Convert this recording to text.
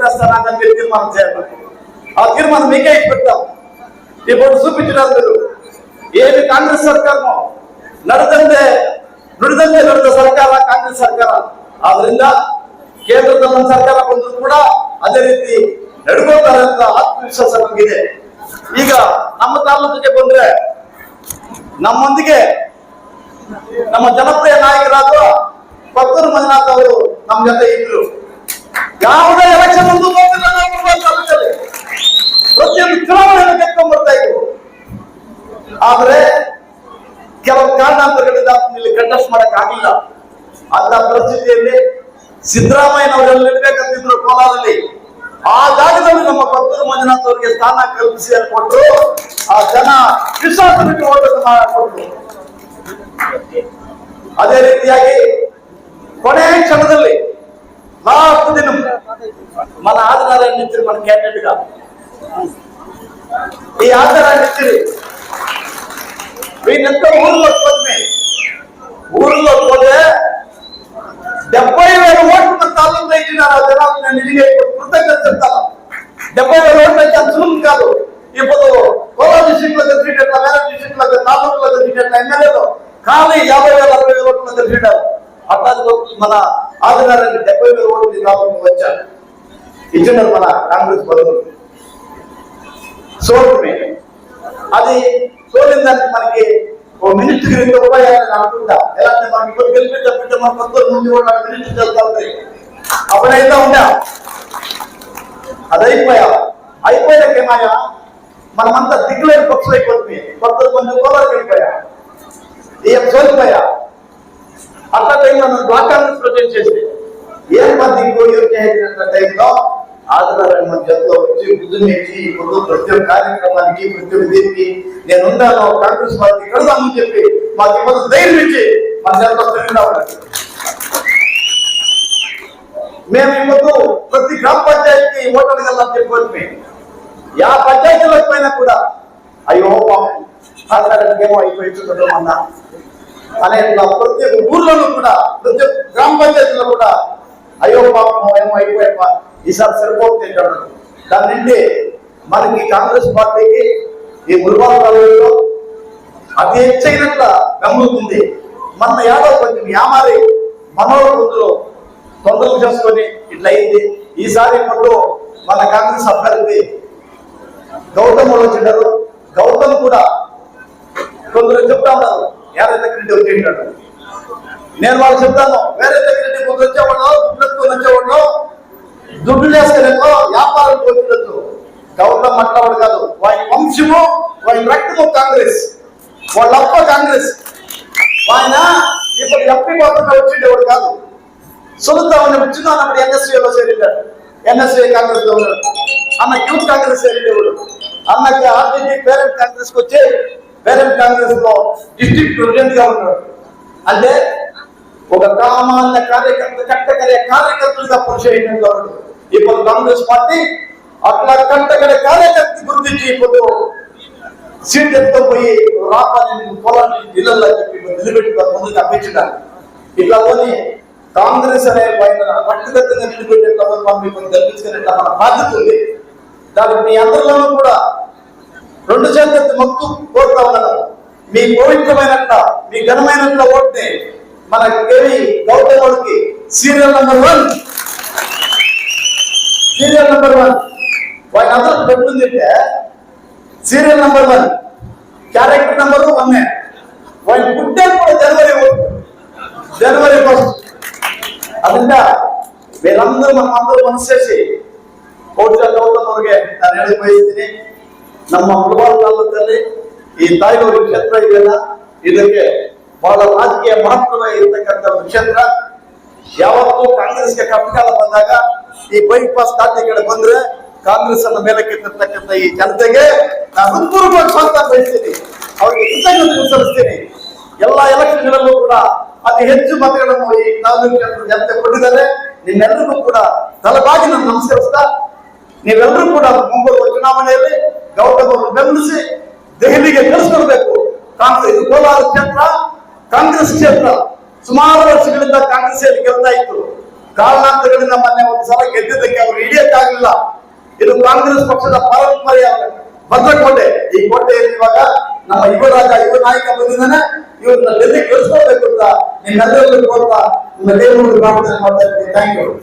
తీర్మానం చేయాలి ఆ తీర్మానం మీకే ఇచ్చి పెడతాం ఇప్పుడు చూపించినారు మీరు ఏమి కాంగ్రెస్ ಸರ್ಕಾರನು ನಡೆದಂತೆ ನುಡಿದಂತೆ ನಡೆದ ಸರ್ಕಾರ ಕಾಂಗ್ರೆಸ್ ಸರ್ಕಾರ ಆದ್ರಿಂದ ಕೇಂದ್ರದ ನಮ್ಮ ಸರ್ಕಾರ ಬಂದ್ರು ಕೂಡ ಅದೇ ರೀತಿ ನಡ್ಕೊಳ್ತಾರೆ ಅಂತ ಆತ್ಮವಿಶ್ವಾಸ ನಮಗಿದೆ ಈಗ ನಮ್ಮ ತಾಲೂಕಿಗೆ ಬಂದ್ರೆ ನಮ್ಮೊಂದಿಗೆ ನಮ್ಮ ಜನಪ್ರಿಯ ನಾಯಕರಾದ ಕೊತ್ತೂರು ಮಂಜುನಾಥ್ ಅವರು ನಮ್ಮ ಜೊತೆ ಇದ್ರು ಯಾವುದೇ ಕಾರಣಾಂತರಗಳಿಂದ ಇಲ್ಲಿ ಕಂಟೆಸ್ಟ್ ಮಾಡಕ್ ಆಗಿಲ್ಲ ಅಂತ ಪರಿಸ್ಥಿತಿಯಲ್ಲಿ ಸಿದ್ದರಾಮಯ್ಯನವರೆಲ್ಲ ನಿಲ್ಬೇಕಂತಿದ್ರು ಕೋಲಾರಲ್ಲಿ ಆ ಜಾಗದಲ್ಲಿ ನಮ್ಮ ಕೊತ್ತೂರು ಮಂಜುನಾಥ್ ಅವರಿಗೆ ಸ್ಥಾನ ಕಲ್ಪಿಸಿ ಅಂತ ಕೊಟ್ಟರು ಆ ಜನ ವಿಶ್ವಾಸ ಬಿಟ್ಟು ಓಟನ್ನು ಮಾಡಿಕೊಟ್ರು ಅದೇ ರೀತಿಯಾಗಿ ಕೊನೆಯ ಕ್ಷಣದಲ್ಲಿ లాస్ట్ దినం మన ఆదినారాయణ ఇచ్చారు మన క్యాండిడేట్ గా ఈ ఆదినారాయణ ఇచ్చారు వీళ్ళంతా ఊర్లో పోతే ఊర్లో పోతే డెబ్బై వేల ఓట్లు మన తాలూకులో ఆ జనాలు నేను ఇదిగే కృతజ్ఞత చెప్తాను. డెబ్బై వేల ఓట్లు అయితే అంత సులువు కాదు. ఇప్పుడు కోలార్ డిస్ట్రిక్ట్లో తెలిసినట్ల వేరే డిస్ట్రిక్ట్లో తాలూకులో తెలిసినట్ల ఎమ్మెల్యేలో కానీ యాభై వేల అరవై వేల ఓట్లు తెలిసినారు అట్లాంటి మన ఆదినారాయణ డెబ్బై వేల ఓట్లు ఈ వచ్చారు. ఇచ్చినారు మన కాంగ్రెస్ బదులు సోల్మే అది సోలిన దానికి మనకి ఓ మినిస్టర్ రెండు రూపాయలు అనుకుంటా. ఎలా అంటే మనకి ఇప్పుడు గెలిపి తప్పితే మన కొత్త ముందు కూడా మినిస్టర్ వెళ్తా ఉంటాయి అప్పుడైతే ఉందా అది అయిపోయా అయిపోయాక ఏమాయా మనమంతా దిగులేని పక్షులు అయిపోతుంది కొత్త మంది కోలాకి వెళ్ళిపోయా ఏం సోలిపోయా? అట్లా టైంలో నన్ను బ్లాక్ కాంగ్రెస్ చేసి ఏం మంది ఇంకో చేయాల్సిన టైంలో ఆదివారం మన జతలో వచ్చి బుద్ధునిచ్చి ఇప్పుడు ప్రతి ఒక్క కార్యక్రమానికి ప్రతి ఒక్క దీనికి నేను ఉన్నాను కాంగ్రెస్ పార్టీ కడదామని చెప్పి మాకు ఇవ్వదు ధైర్యం ఇచ్చి మా చేతిలో తిరుగుతా మేము ఇప్పుడు ప్రతి గ్రామ పంచాయతీకి ఓటర్లు వెళ్ళాలని చెప్పుకోవచ్చు యా పంచాయతీలకు పోయినా కూడా అయ్యో పాపం ఆదివారానికి ఏమో అయిపోయి అన్నా అనే ప్రతి ఒక్క ఊర్లోనూ కూడా ప్రతి ఒక్క గ్రామ పంచాయతీలో కూడా అయ్యో పాపం ఏమో అయిపోయా ఈసారి సరిపోతుంది దాని నుండి మనకి కాంగ్రెస్ పార్టీకి ఈ మురుబాల కాలంలో అతి హెచ్చైనట్ల గమ్ముతుంది మన యాదవ్ కొంచెం యామారి మనోహర ముందులో తొందరలు చేసుకొని ఇట్లా అయింది. ఈసారి ఇప్పుడు మన కాంగ్రెస్ అభ్యర్థి గౌతమ్ వాళ్ళు గౌతమ్ కూడా కొందరు చెప్తా ఉన్నారు యాభై దగ్గర వచ్చేసినాడు నేను వాళ్ళు చెప్తాను వేరే దగ్గర నుండి కొందరు వచ్చేవాళ్ళు దుడ్లు వచ్చేవాళ్ళు దుడ్డు చేసుకునేతో వ్యాపారం వచ్చినట్టు గవర్నమెంట్ మాట్లాడు కాదు వారి వంశము వారి రక్తము కాంగ్రెస్ వాళ్ళ అప్ప కాంగ్రెస్. ఆయన ఇప్పుడు ఎప్పటి మాత్రమే వచ్చిండేవాడు కాదు. సునీత వచ్చిందన్నప్పుడు ఎన్ఎస్ఏలో చేరిండాడు. ఎన్ఎస్ఏ కాంగ్రెస్లో ఉన్నాడు. అన్న యూత్ కాంగ్రెస్ చేరిండేవాడు. అన్నకి ఆర్టీసీ పేరెంట్ కాంగ్రెస్కి వచ్చి పేరెంట్ కాంగ్రెస్లో డిస్ట్రిక్ట్ ప్రెసిడెంట్గా ఉన్నాడు. అంటే ఒక సామాన్య కార్యకర్త కట్టగలే కార్యకర్తలుగా పరిచయం ఇప్పుడు కాంగ్రెస్ పార్టీ అట్లా కట్టగలే కార్యకర్త గురించి ఇప్పుడు సీట్ ఎత్తుకుపోయి రాపాలని పొలాన్ని ఇళ్ళల్లో చెప్పి నిలబెట్టి ముందుకు అప్పించడానికి ఇట్లా పోని కాంగ్రెస్ అనే పైన పట్టుదత్తంగా నిలబెట్టే మనం మీకు కల్పించుకునే మన బాధ్యత ఉంది. దానికి మీ అందరిలోనూ కూడా రెండు చేతులెత్తి మొక్కు కోరుతా ఉన్నాను. మీ పవిత్రమైనట్ల మీ ఘనమైనట్ల ఓట్ని మన కేవి గౌతముడికి serial number one serial number one వాడిని అందరూ పెట్టుకుని తింటే serial number one character number one వాడి పుట్టే కూడా జనవరి జనవరి ఫస్ట్ ಅದರಿಂದ ಬೇರೆಲ್ಲರೂ ನಮ್ಮಂದರೂ ಮನಸ್ಸೇರಿಸಿ ಕೌಟಿಲ ಗೌತಮ್ರಿಗೆ ನಾನು ಹೇಳಿ ಬಯಸ್ತೀನಿ ನಮ್ಮ ಮುಳಬಾರ್ ತಾಲೂಕಲ್ಲಿ ಈ ತಾಯಿಯವರು ಕ್ಷೇತ್ರ ಇದೆಯಲ್ಲ ಇದಕ್ಕೆ ಬಹಳ ರಾಜಕೀಯ ಮಹತ್ವ ಇರತಕ್ಕಂಥ ಒಂದು ಕ್ಷೇತ್ರ ಯಾವತ್ತೂ ಕಾಂಗ್ರೆಸ್ಗೆ ಕಪ್ಪಕಾಲ ಬಂದಾಗ ಈ ಬೈಪಾಸ್ ಖಾತೆ ಕಡೆ ಬಂದ್ರೆ ಕಾಂಗ್ರೆಸ್ ಅನ್ನ ಮೇಲಕ್ಕೆತ್ತಿರ್ತಕ್ಕಂಥ ಈ ಜನತೆಗೆ ನಾನು ಹೃತ್ಪೂರ್ವಕವಾಗಿ ಸ್ವಂತ ಬಯಸ್ತೀನಿ ಅವರಿಗೆ ಕೃತಜ್ಞತೆ ಸಲ್ಲಿಸ್ತೀನಿ. ಎಲ್ಲ ಎಲೆಕ್ಷನ್ಗಳಲ್ಲೂ ಕೂಡ ಅತಿ ಹೆಚ್ಚು ಮತಗಳನ್ನು ಈ ತಾಲೂಕು ಜನತೆ ಕೊಟ್ಟಿದ್ದಾರೆ. ನಿಮ್ಮೆಲ್ಲರಿಗೂ ಕೂಡ ತಲಬಾಗಿ ನಾನು ನಮಸ್ಕರಿಸ್ತಾ, ನೀವೆಲ್ಲರೂ ಕೂಡ ಮುಂಬರುವ ಚುನಾವಣೆಯಲ್ಲಿ ಗೌತಮ್ ಬೆಂಬಲಿಸಿ ದೆಹಲಿಗೆ ಕಳಿಸ್ಕೊಡ್ಬೇಕು. ಕಾಂಗ್ರೆಸ್ ಕೋಲಾರ ಕ್ಷೇತ್ರ ಕಾಂಗ್ರೆಸ್ ಕ್ಷೇತ್ರ ಸುಮಾರು ವರ್ಷಗಳಿಂದ ಕಾಂಗ್ರೆಸ್ ಅಲ್ಲಿ ಗೆಲ್ತಾ ಇತ್ತು. ಕಾರಣಾಂತರಗಳಿಂದ ಮೊನ್ನೆ ಒಂದು ಸಲ ಗೆದ್ದಿದ್ದಕ್ಕೆ ಅವರು ಹಿಡಿಯಕ್ಕಾಗಲಿಲ್ಲ ಇದು ಕಾಂಗ್ರೆಸ್ ಪಕ್ಷದ ಪಾರಂಪರ್ಯ ಭದ್ರಕೋಟೆ, ಈ ಕೋಟೆಯಲ್ಲಿ ಇವಾಗ ನಮ್ಮ ಯುವ ರಾಜ ಯುವ ನಾಯಕ ಬಂದಿದ್ದಾನೆ. ಇವ್ರನ್ನ ಡೆಲ್ಲಿ ಕಳಿಸ್ಕೋಬೇಕು ಅಂತ ನಿಮ್ಮೆಲ್ಲರಿಗೂ ಕೋರ್ತಾ ನಿಮ್ಮ ದೇವರು ಮಾಡ್ತಾ ಇದ್ದೀನಿ. Thank you